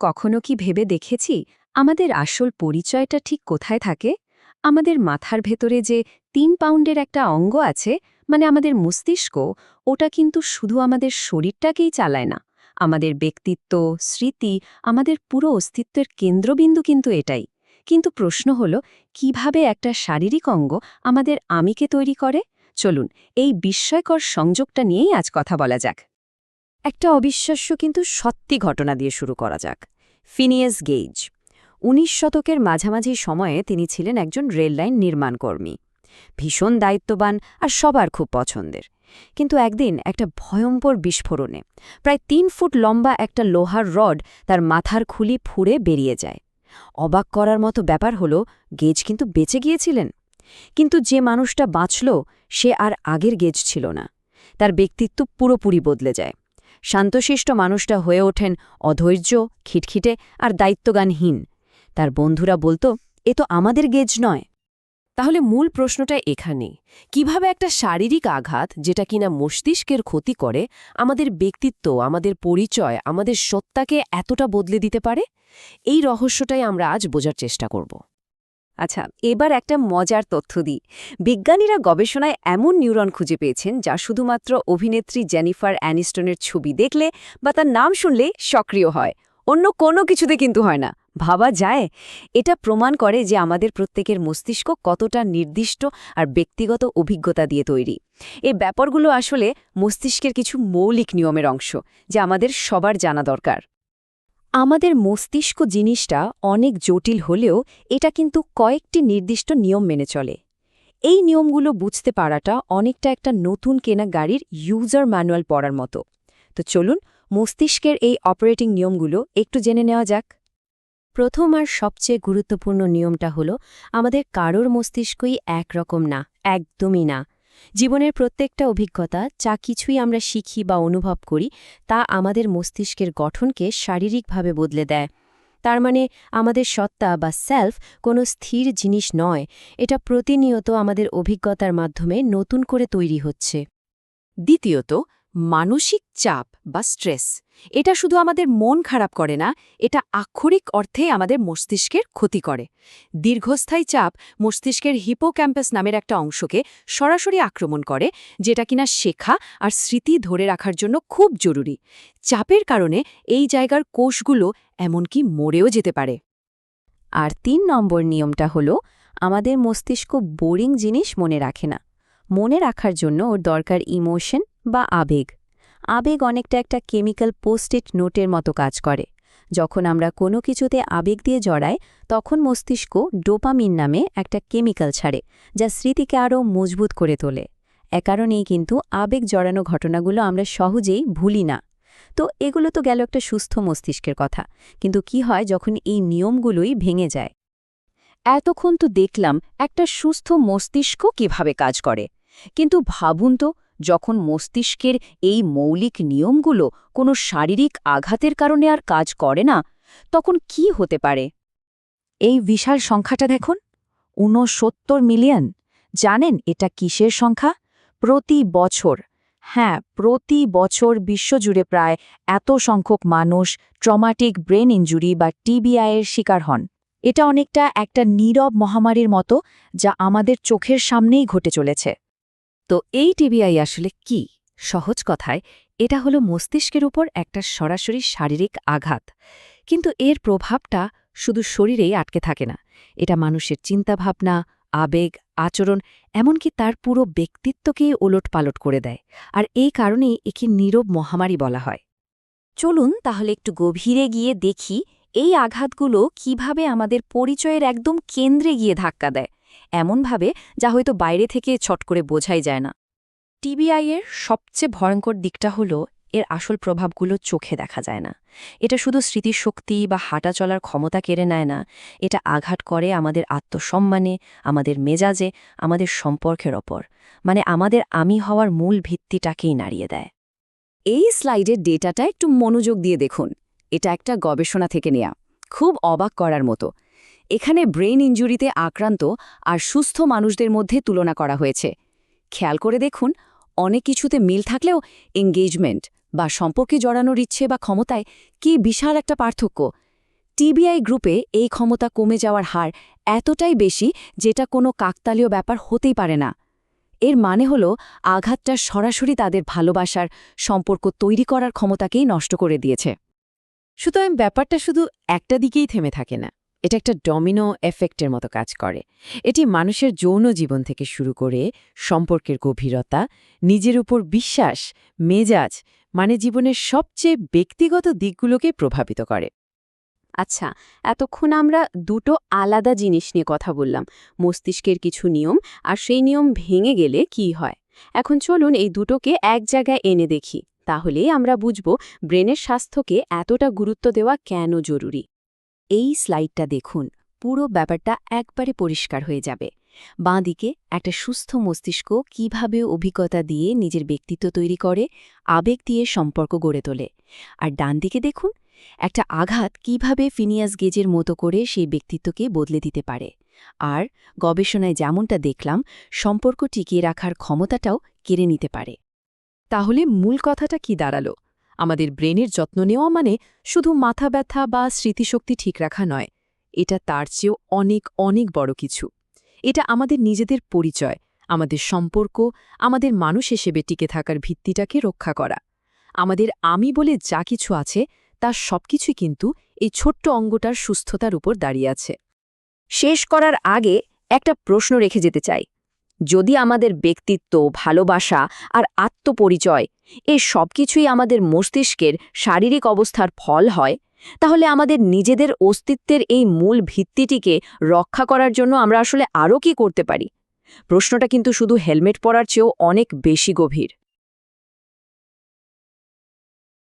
কখনো কি ভেবে দেখেছি আমাদের আসল পরিচয়টা ঠিক কোথায় থাকে? আমাদের মাথার ভেতরে যে তিন পাউন্ডের একটা অঙ্গ আছে মানে আমাদের মস্তিষ্ক, ওটা কিন্তু শুধু আমাদের শরীরটাকেই চালায় না। আমাদের ব্যক্তিত্ব, স্মৃতি, আমাদের পুরো অস্তিত্বের কেন্দ্রবিন্দু কিন্তু এটাই। কিন্তু প্রশ্ন হল, কীভাবে একটা শারীরিক অঙ্গ আমাদের আমিকে তৈরি করে? চলুন, এই বিস্ময়কর সংযোগটা নিয়েই আজ কথা বলা যাক। একটা অবিশ্বাস্য কিন্তু সত্যি ঘটনা দিয়ে শুরু করা যাক। Phineas Gage. উনিশ শতকের মাঝামাঝি সময়ে তিনি ছিলেন একজন রেললাইন নির্মাণকর্মী ভীষণ দায়িত্ববান আর সবার খুব পছন্দের। কিন্তু একদিন একটা ভয়ঙ্কর বিস্ফোরণে প্রায় তিন ফুট লম্বা একটা লোহার রড তার মাথার খুলি ফুঁড়ে বেরিয়ে যায়। অবাক করার মতো ব্যাপার হল গেজ কিন্তু বেঁচে গিয়েছিলেন। কিন্তু যে মানুষটা বাঁচল, সে আর আগের গেজ ছিল না। তার ব্যক্তিত্ব পুরোপুরি বদলে যায়। শান্তশিষ্ট মানুষটা হয়ে ওঠেন অধৈর্য, খিটখিটে আর দায়িত্বগানহীন তার বন্ধুরা বলতো, এ তো আমাদের গেজ নয়। তাহলে মূল প্রশ্নটা এখানেই কীভাবে একটা শারীরিক আঘাত যেটা কিনা মস্তিষ্কের ক্ষতি করে, আমাদের ব্যক্তিত্ব, আমাদের পরিচয়, আমাদের সত্তাকে এতটা বদলে দিতে পারে? এই রহস্যটাই আমরা আজ বোঝার চেষ্টা করব। আচ্ছা এবার একটা মজার তথ্য দিই। বিজ্ঞানীরা গবেষণায় এমন নিউরন খুঁজে পেয়েছেন যা শুধুমাত্র অভিনেত্রী জেনিফার অ্যানিস্টনের ছবি দেখলে বা তার নাম শুনলে সক্রিয় হয়। অন্য কোনো কিছুতে কিন্তু হয় না। ভাবা যায়, এটা প্রমাণ করে যে আমাদের প্রত্যেকের মস্তিষ্ক কতটা নির্দিষ্ট আর ব্যক্তিগত অভিজ্ঞতা দিয়ে তৈরি। এই ব্যাপারগুলো আসলে মস্তিষ্কের কিছু মৌলিক নিয়মের অংশ, যা আমাদের সবার জানা দরকার। আমাদের মস্তিষ্ক জিনিসটা অনেক জটিল হলেও এটা কিন্তু কয়েকটি নির্দিষ্ট নিয়ম মেনে চলে। এই নিয়মগুলো বুঝতে পারাটা অনেকটা একটা নতুন কেনা গাড়ির ইউজার ম্যানুয়াল পড়ার মতো। তো চলুন, মস্তিষ্কের এই অপারেটিং নিয়মগুলো একটু জেনে নেওয়া যাক। প্রথম আর সবচেয়ে গুরুত্বপূর্ণ নিয়মটা হলো, আমাদের কারোর মস্তিষ্কই একরকম না, একদমই না। জীবনের প্রত্যেকটা অভিজ্ঞতা যা কিছুই আমরা শিখি বা অনুভব করি, তা আমাদের মস্তিষ্কের গঠনকে শারীরিকভাবে বদলে দেয়। তার মানে আমাদের সত্তা বা সেলফ কোনো স্থির জিনিস নয়, এটা প্রতিনিয়ত আমাদের অভিজ্ঞতার মাধ্যমে নতুন করে তৈরি হচ্ছে। দ্বিতীয়ত মানসিক চাপ বা স্ট্রেস। এটা শুধু আমাদের মন খারাপ করে না, এটা আক্ষরিক অর্থে আমাদের মস্তিষ্কের ক্ষতি করে। দীর্ঘস্থায়ী চাপ মস্তিষ্কের হিপোক্যাম্পাস নামের একটা অংশকে সরাসরি আক্রমণ করে, যেটা কিনা শেখা আর স্মৃতি ধরে রাখার জন্য খুব জরুরি। চাপের কারণে এই জায়গার কোষগুলো এমনকি মরেও যেতে পারে। আর তিন নম্বর নিয়মটা হলো, আমাদের মস্তিষ্ক বোরিং জিনিস মনে রাখে না। মনে রাখার জন্য ওর দরকার ইমোশন বা আবেগ। আবেগ অনেকটা একটা কেমিক্যাল পোস্টেড নোটের মতো কাজ করে। যখন আমরা কোনো কিছুতে আবেগ দিয়ে জড়াই, তখন মস্তিষ্ক ডোপামিন নামে একটা কেমিক্যাল ছাড়ে, যা স্মৃতিকে আরও মজবুত করে তোলে। এ কারণেই কিন্তু আবেগ জড়ানো ঘটনাগুলো আমরা সহজেই ভুলি না। তো এগুলো তো গেল একটা সুস্থ মস্তিষ্কের কথা। কিন্তু কি হয় যখন এই নিয়মগুলোই ভেঙে যায়? এতক্ষণ তো দেখলাম একটা সুস্থ মস্তিষ্ক কীভাবে কাজ করে। কিন্তু ভাবুন তো যখন মস্তিষ্কের এই মৌলিক নিয়মগুলো কোনো শারীরিক আঘাতের কারণে আর কাজ করে না, তখন কি হতে পারে? এই বিশাল সংখ্যাটা দেখুন, ঊনসত্তর মিলিয়ন। জানেন এটা কিসের সংখ্যা? প্রতি বছর হ্যাঁ প্রতি বছর বিশ্বজুড়ে প্রায় এত সংখ্যক মানুষ ট্রমাটিক ব্রেন ইঞ্জুরি বা টিবিআইয়ের শিকার হন। এটা অনেকটা একটা নীরব মহামারীর মতো যা আমাদের চোখের সামনেই ঘটে চলেছে। তো এই টিবিআই আসলে কি? সহজ কথায়, এটা হলো মস্তিষ্কের উপর একটা সরাসরি শারীরিক আঘাত। কিন্তু এর প্রভাবটা শুধু শরীরেই আটকে থাকে না। এটা মানুষের চিন্তাভাবনা, আবেগ, আচরণ, এমনকি তার পুরো ব্যক্তিত্বকেই ওলটপালট করে দেয়। আর এই কারণেই একে নীরব মহামারী বলা হয়। চলুন তাহলে একটু গভীরে গিয়ে দেখি এই আঘাতগুলো কীভাবে আমাদের পরিচয়ের একদম কেন্দ্রে গিয়ে ধাক্কা দেয়। এমনভাবে যা হয়তো বাইরে থেকে ছট করে বোঝাই যায় না। টিবিআইয়ের সবচেয়ে ভয়ঙ্কর দিকটা হলো, এর আসল প্রভাবগুলো চোখে দেখা যায় না। এটা শুধু স্মৃতিশক্তি বা হাঁটা চলার ক্ষমতা কেড়ে নেয় না, এটা আঘাত করে আমাদের আত্মসম্মানে, আমাদের মেজাজে, আমাদের সম্পর্কের ওপর। মানে আমাদের আমি হওয়ার মূল ভিত্তিটাকেই নাড়িয়ে দেয়। এই স্লাইডের ডেটাটা একটু মনোযোগ দিয়ে দেখুন। এটা একটা গবেষণা থেকে নেয়া। খুব অবাক করার মতো। এখানে ব্রেন ইঞ্জুরিতে আক্রান্ত আর সুস্থ মানুষদের মধ্যে তুলনা করা হয়েছে। খেয়াল করে দেখুন, অনেক কিছুতে মিল থাকলেও এঙ্গেজমেন্ট বা সম্পর্কে জড়ানোর ইচ্ছে বা ক্ষমতায় কি বিশাল একটা পার্থক্য। টিবিআই গ্রুপে এই ক্ষমতা কমে যাওয়ার হার এতটাই বেশি যেটা কোনো কাকতালীয় ব্যাপার হতেই পারে না। এর মানে হল আঘাতটা সরাসরি তাদের ভালোবাসার সম্পর্ক তৈরি করার ক্ষমতাকেই নষ্ট করে দিয়েছে। সুতরাং ব্যাপারটা শুধু একটা দিকেই থেমে থাকে না। এটা একটা ডমিনো এফেক্টের মতো কাজ করে। এটি মানুষের যৌন জীবন থেকে শুরু করে সম্পর্কের গভীরতা, নিজের উপর বিশ্বাস, মেজাজ মানে জীবনের সবচেয়ে ব্যক্তিগত দিকগুলোকে প্রভাবিত করে। আচ্ছা এতক্ষণ আমরা দুটো আলাদা জিনিস নিয়ে কথা বললাম, মস্তিষ্কের কিছু নিয়ম আর সেই নিয়ম ভেঙে গেলে কি হয়? এখন চলুন এই দুটোকে এক জায়গায় এনে দেখি, তাহলেই আমরা বুঝব ব্রেনের স্বাস্থ্যকে এতটা গুরুত্ব দেওয়া কেন জরুরি। এই স্লাইডটা দেখুন, পুরো ব্যাপারটা একবারে পরিষ্কার হয়ে যাবে। বাঁ দিকে একটা সুস্থ মস্তিষ্ক কীভাবে অভিজ্ঞতা দিয়ে নিজের ব্যক্তিত্ব তৈরি করে, আবেগ দিয়ে সম্পর্ক গড়ে তোলে। আর ডান দিকে দেখুন, একটা আঘাত কীভাবে ফিনিয়াস গেজের মতো করে সেই ব্যক্তিত্বকে বদলে দিতে পারে। আর গবেষণায় যেমনটা দেখলাম, সম্পর্ক টিকিয়ে রাখার ক্ষমতাটাও কেড়ে নিতে পারে। তাহলে মূল কথাটা কি দাঁড়াল? আমাদের ব্রেনের যত্ন নেওয়া মানে শুধু মাথা ব্যথা বা স্মৃতিশক্তি ঠিক রাখা নয়, এটা তার চেয়েও অনেক অনেক বড় কিছু। এটা আমাদের নিজেদের পরিচয়, আমাদের সম্পর্ক, আমাদের মানুষ হিসেবে টিকে থাকার ভিত্তিটাকে রক্ষা করা। আমাদের আমি বলে যা কিছু আছে, তার সবকিছুই কিন্তু এই ছোট্ট অঙ্গটার সুস্থতার উপর দাঁড়িয়ে আছে। শেষ করার আগে একটা প্রশ্ন রেখে যেতে চাই। যদি আমাদের ব্যক্তিত্ব, ভালোবাসা আর আত্মপরিচয় এ সব কিছুই আমাদের মস্তিষ্কের শারীরিক অবস্থার ফল হয়, তাহলে আমাদের নিজেদের অস্তিত্বের এই মূল ভিত্তিটিকে রক্ষা করার জন্য আমরা আসলে আরও কি করতে পারি? প্রশ্নটা কিন্তু শুধু হেলমেট পরার চেয়েও অনেক বেশি গভীর।